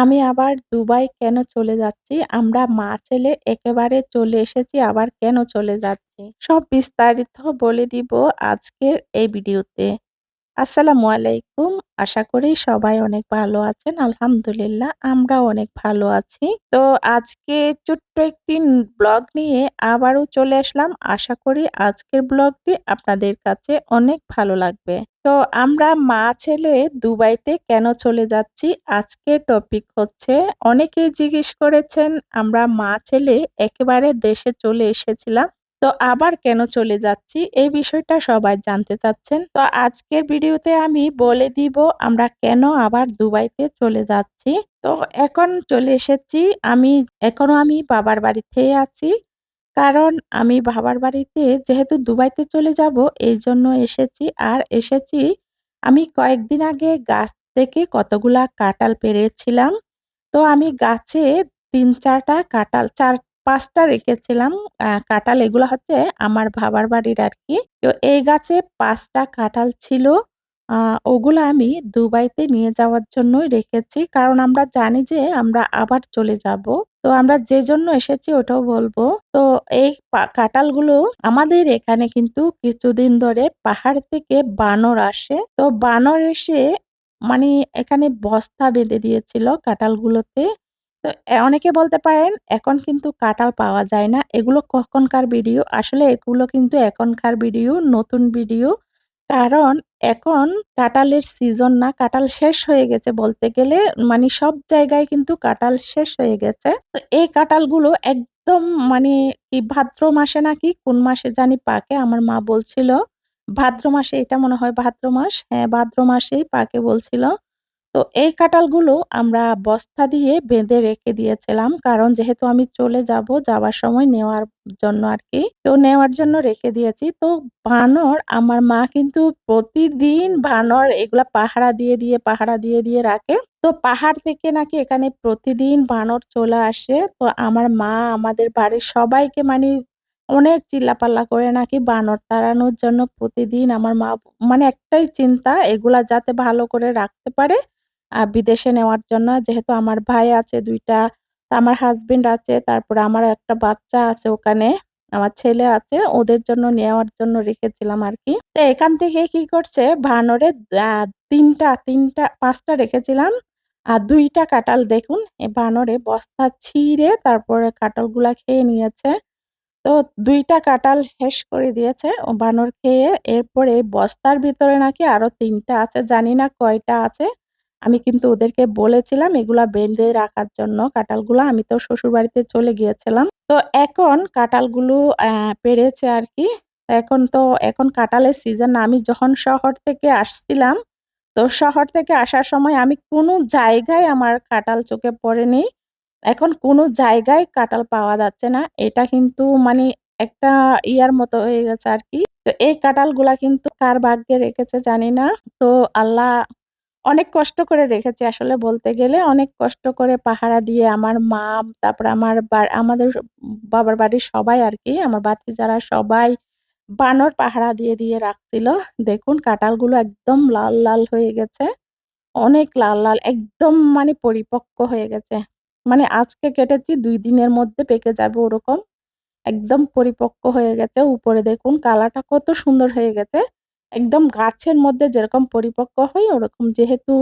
আমি আবার দুবাই কেন চলে যাচ্ছি? আমরা মা-ছেলে একেবারে চলে এসেছি, আবার কেন চলে যাচ্ছি? সব বিস্তারিত বলে দিব আজকের এই ভিডিওতে। আসসালামু আলাইকুম। আশা করি সবাই অনেক ভালো আছেন। আলহামদুলিল্লাহ, আমরাও অনেক ভালো আছি। তো আজকে ছোট্ট একটি ব্লগ নিয়ে আবারও চলে আসলাম। আশা করি আজকের ব্লগটি আপনাদের কাছে অনেক ভালো লাগবে। তো আমরা মা-ছেলে দুবাইতে কেন চলে যাচ্ছি? আজকের টপিক হচ্ছে, অনেকেই জিজ্ঞেস করেছেন, আমরা মা-ছেলে একেবারে দেশে চলে এসেছিলাম। তো আবার কেন চলে যাচ্ছি? এই বিষয়টা সবাই জানতে চাচ্ছেন। তো আজকের ভিডিওতে আমি বলে দিব আমরা কেন আবার দুবাইতে চলে যাচ্ছি। তো এখন চলে এসেছি আমি, এখনও আমি বাবার বাড়িতেই আছি। কারণ আমি বাবার বাড়িতে যেহেতু দুবাইতে চলে যাব, এই জন্য এসেছি। আর এসেছি আমি কয়েকদিন আগে গাছ থেকে কতগুলা কাঁঠাল পেরেছিলাম তো আমি গাছে ৩-৪ টা কাঁঠাল ৪-৫ টা রেখেছিলাম কাঁঠাল এগুলো হচ্ছে আমার ভাবার বাড়ির আর কি তো এই গাছে পাঁচটা কাঁঠাল ছিল। ওগুলা আমি দুবাইতে নিয়ে যাওয়ার জন্যই রেখেছি। কারণ আমরা জানি যে আমরা আবার চলে যাব। তো আমরা যে জন্য এসেছি ওটাও বলব। তো এই পা, কাঁঠালগুলো আমাদের এখানে কিন্তু কিছুদিন ধরে পাহাড় থেকে বানর আসে। তো বানর এসে মানে এখানে বস্তা বেঁধে দিয়েছিল কাঁঠালগুলোতে। তো অনেকে বলতে পারেন এখন কিন্তু কাঁঠাল পাওয়া যায় না। এগুলো কখনকার ভিডিও। আসলে এগুলো কিন্তু এখনকার ভিডিও, নতুন ভিডিও। কারণ এখন কাঁঠালের সিজন না, কাঁঠাল শেষ হয়ে গেছে বলতে গেলে। মানে সব জায়গায় কিন্তু কাঁঠাল শেষ হয়ে গেছে। তো এই কাঁঠালগুলো একদম মানে কি ভাদ্র মাসে নাকি কোন মাসে জানি পাকে আমার মা বলছিল। ভাদ্র মাসে এটা মনে হয় ভাদ্র মাস। হ্যাঁ, ভাদ্র মাসেই পাকে বলছিল। তো এই কাঁঠালগুলো আমরা বস্তা দিয়ে বেঁধে রেখে দিয়েছিলাম। কারণ যেহেতু আমি চলে যাব, যাওয়ার সময় নেওয়ার জন্য আর কি তো নেওয়ার জন্য রেখে দিয়েছি। তো বানর আমার মা কিন্তু প্রতিদিন বানর এগুলা পাহারা দিয়ে, দিয়ে পাহারা দিয়ে, দিয়ে রাখে। তো পাহাড় থেকে নাকি এখানে প্রতিদিন বানর চলে আসে। তো আমার মা আমাদের বাড়ির সবাইকে মানে অনেক চিল্লাপাল্লা করে নাকি বানর তাড়ানোর জন্য প্রতিদিন আমার মা মানে একটাই চিন্তা এগুলা যাতে ভালো করে রাখতে পারে বিদেশে নেওয়ার জন্য। যেহেতু আমার ভাই আছে দুইটা আমার হাসব্যান্ড আছে, তারপরে আমার একটা বাচ্চা আছে ওখানে। আমার ছেলে আছে। ওদের জন্য নেওয়ার জন্য রেখেছিলাম আর কি তো এখান থেকে কি করছে ভানরে আ ৩ টা ৩ টা ৫ টা রেখেছিলাম। আর ২ টা কাঁঠাল দেখুন এ বানরে বস্তা ছিঁড়ে তারপরে কাঁঠালগুলা খেয়ে নিয়েছে। তো ২ টা কাঁঠাল শেষ করে দিয়েছে ও বানর খেয়ে। এরপরে বস্তার ভিতরে নাকি আরও তিনটা আছে। জানি না কয়টা আছে। আমি কিন্তু ওদেরকে বলেছিলাম এগুলা বেঁধে রাখার জন্য কাঁঠালগুলা। আমি তো শ্বশুরবাড়িতে চলে গিয়েছিলাম। তো এখন কাঁঠালগুলো পেরেছে আর কি এখন তো এখন কাঁঠালের সিজন আমি যখন শহর থেকে আসছিলাম, তো শহর থেকে আসার সময় আমি কোনো জায়গায় আমার কাঁঠাল চোখে পড়েনি। এখন কোনো জায়গায় কাঁঠাল পাওয়া যাচ্ছে না। এটা কিন্তু মানে একটা ইয়ার মতো হয়ে গেছে আর কি তো এই কাঁঠালগুলা কিন্তু কার ভাগ্যে রেখেছে জানি না। তো আল্লাহ অনেক কষ্ট করে রেখেছি আসলে বলতে গেলে। অনেক কষ্ট করে পাহারা দিয়ে আমার মা, তারপরে আমার আমাদের বাবার বাড়ির সবাই আর কি আমার ভাতিজারা সবাই বানর পাহারা দিয়ে, দিয়ে রাখছিল। দেখুন কাঁঠালগুলো একদম লাল, লাল হয়ে গেছে। অনেক লাল, লাল একদম মানে পরিপক্ক হয়ে গেছে। মানে আজকে কেটেছি দুই দিনের মধ্যে পেকে যাবে ওরকম। একদম পরিপক্ক হয়ে গেছে। উপরে দেখুন কালারটা কত সুন্দর হয়ে গেছে। একদম গাছের মধ্যে যেরকম পরিপক্ক হয় ওরকম যেহেতু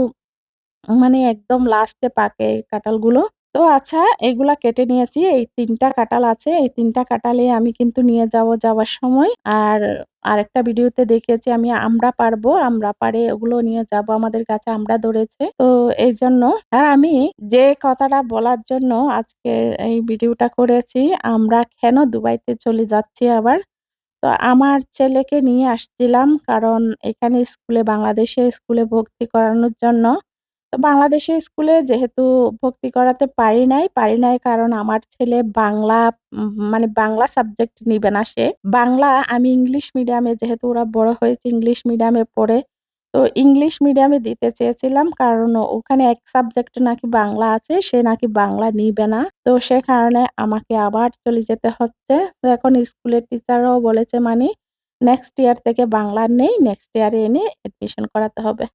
মানে একদম লাস্টে পাকে এই কাঁঠালগুলো। তো আচ্ছা এগুলা কেটে নিয়েছি। এই ৩ টা কাঁঠাল আছে। এই ৩ টা কাঁঠালে আমি কিন্তু নিয়ে যাব যাওয়ার সময়। আর আরেকটা ভিডিওতে দেখিয়েছি আমি আমরা পারব আমরা পারে ওগুলো নিয়ে যাব। আমাদের কাছে আমরা ধরেছে। তো এই জন্য আর আমি যে কথাটা বলার জন্য আজকে এই ভিডিওটা করেছি, আমরা কেন দুবাইতে চলে যাচ্ছি আবার। তো আমার ছেলেকে নিয়ে আসছিলাম কারণ এখানে স্কুলে বাংলাদেশে স্কুলে ভর্তি করানোর জন্য। তো বাংলাদেশে স্কুলে যেহেতু ভর্তি করাতে পারি নাই, পারি নাই কারণ আমার ছেলে বাংলা মানে বাংলা সাবজেক্ট নিবে না সে। বাংলা আমি ইংলিশ মিডিয়ামে যেহেতু ওরা বড় হয়েছে ইংলিশ মিডিয়ামে পড়ে। তো ইংলিশ মিডিয়ামে দিতে চেয়েছিলাম কারণ ওখানে এক সাবজেক্টে নাকি বাংলা আছে, সে নাকি বাংলা নিবে না। তো সে কারণে আমাকে আবার চলে যেতে হচ্ছে। তো এখন স্কুলের টিচাররাও বলেছে মানে নেক্সট ইয়ার থেকে বাংলা নেই, নেক্সট ইয়ারে এনে অ্যাডমিশন করাতে হবে।